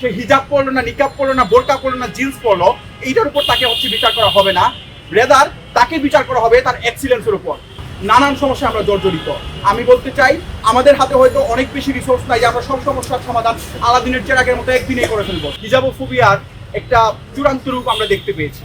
সে হিজাব পরলো না, নিকাব পরলো না, বোরকা পরলো না, জিন্স পরলো, এইটার উপর তাকে হচ্ছে বিচার করা হবে না। রেদার, তাকে বিচার করা হবে তার এক্সিলেন্সের উপর। নানান সমস্যা আমরা জর্জরিত। আমি বলতে চাই, আমাদের হাতে হয়তো অনেক বেশি রিসোর্স নাই যে আমরা সব সমস্যার সমাধান আলাদিনের চেরাগের মতো একদিনেই করে ফেলব। হিজাবোফোবিয়ার একটা চূড়ান্ত রূপ আমরা দেখতে পেয়েছি।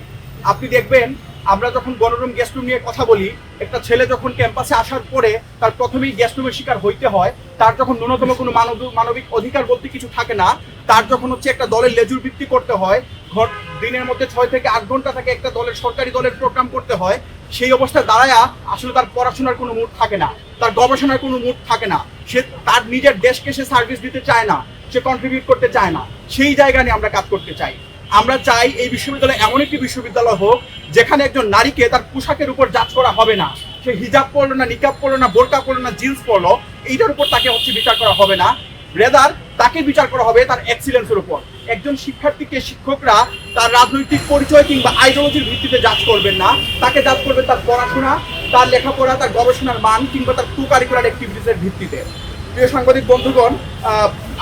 আপনি দেখবেন আমরা যখন গণরুম গেস্ট রুম নিয়ে কথা বলি, একটা ছেলে যখন ক্যাম্পাসে আসার পরে তার প্রথমেই গেস্ট রুমের শিকার হইতে হয়। তার যখন ন্যূনতম কোনো মানব, মানবিক অধিকার বলতে কিছু থাকে না, তার যখন হচ্ছে একটা দলের লেজুর ভিত্তি করতে হয়, ঘর দিনের মধ্যে ছয় থেকে আট ঘণ্টা থাকে একটা দলের সরকারি দলের প্রোগ্রাম করতে হয়, সেই অবস্থায় দাঁড়ায়া আসলে তার পড়াশোনার কোনো মুড থাকে না, তার গবেষণার কোনো মুড থাকে না। সে তার নিজের দেশকে সে সার্ভিস দিতে চায় না। সে কন্ট্রিবিউট করতে চায় না, সেই জায়গা নিয়ে আমরা কাজ করতে চাই। আমরা চাই এই বিশ্ববিদ্যালয় এমন একটি বিশ্ববিদ্যালয় হোক, যেখানে একজন নারীকে তার পোশাকের উপর জাজ করা হবে না। সে হিজাব পরলো না, নিকাব পরলো না, বোরকা পরলো না জিন্স পরলো, এইটার উপর তাকে হচ্ছে বিচার করা হবে না। রেদার তাকে বিচার করা হবে তার এক্সিলেন্সের উপর। একজন শিক্ষার্থীকে শিক্ষকরা তার রাজনৈতিক পরিচয় কিংবা আইডিওলজির ভিত্তিতে জাজ করবেন না। তাকে জাজ করবে তার পড়াশোনা, তার লেখাপড়া, তার গবেষণার মান কিংবা তার টু কারিকুলার অ্যাক্টিভিটিসের ভিত্তিতে। প্রিয় সাংবাদিক বন্ধুগণ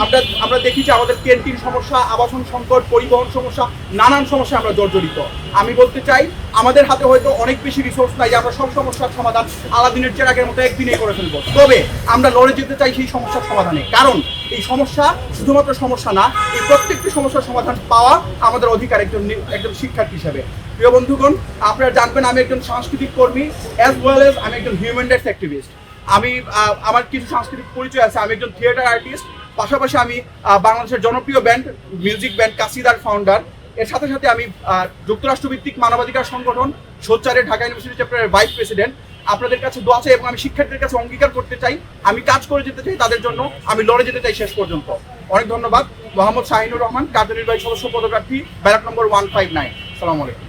আমরা আমরা দেখি যে আমাদের ক্যান্টিন সমস্যা, আবাসন সংকট, পরিবহন সমস্যা, নানান সমস্যা আমরা জর্জরিত। আমি বলতে চাই, আমাদের হাতে হয়তো অনেক বেশি রিসোর্স নাই যে আমরা সব সমস্যার সমাধান আলাদিনের চেরাগের মতো একদিনেই করে ফেলব। তবে আমরা লড়ে যেতে চাই সেই সমস্যার সমাধানে। কারণ এই সমস্যা শুধুমাত্র সমস্যা না, এই প্রত্যেকটি সমস্যার সমাধান পাওয়া আমাদের অধিকার একজন একজন শিক্ষার্থী হিসেবে। প্রিয় বন্ধুগণ, আপনারা জানবেন আমি একজন সাংস্কৃতিক কর্মী অ্যাজ ওয়েল এজ আমি একজন হিউম্যান রাইটস অ্যাক্টিভিস্ট আমি আমার কিছু সাংস্কৃতিক পরিচয় আছে। আমি একজন থিয়েটার আর্টিস্ট পাশাপাশি আমি বাংলাদেশের জনপ্রিয় ব্যান্ড মিউজিক ব্যান্ড কাসিদার ফাউন্ডার এর সাথে সাথে আমি যুক্তরাষ্ট্রভিত্তিক মানবাধিকার সংগঠন, সোচ্চারে ঢাকা ইউনিভার্সিটি চ্যাপ্টারের ভাইস প্রেসিডেন্ট আপনাদের কাছে দোয়া চাই এবং আমি শিক্ষার্থীদের কাছে অঙ্গীকার করতে চাই। আমি কাজ করে যেতে চাই তাদের জন্য। আমি লড়ে যেতে চাই শেষ পর্যন্ত। অনেক ধন্যবাদ। মোহাম্মদ শাহিনুর রহমান কার্যনির্বাহী সদস্য পদপ্রার্থী barrack number one five nine সালাম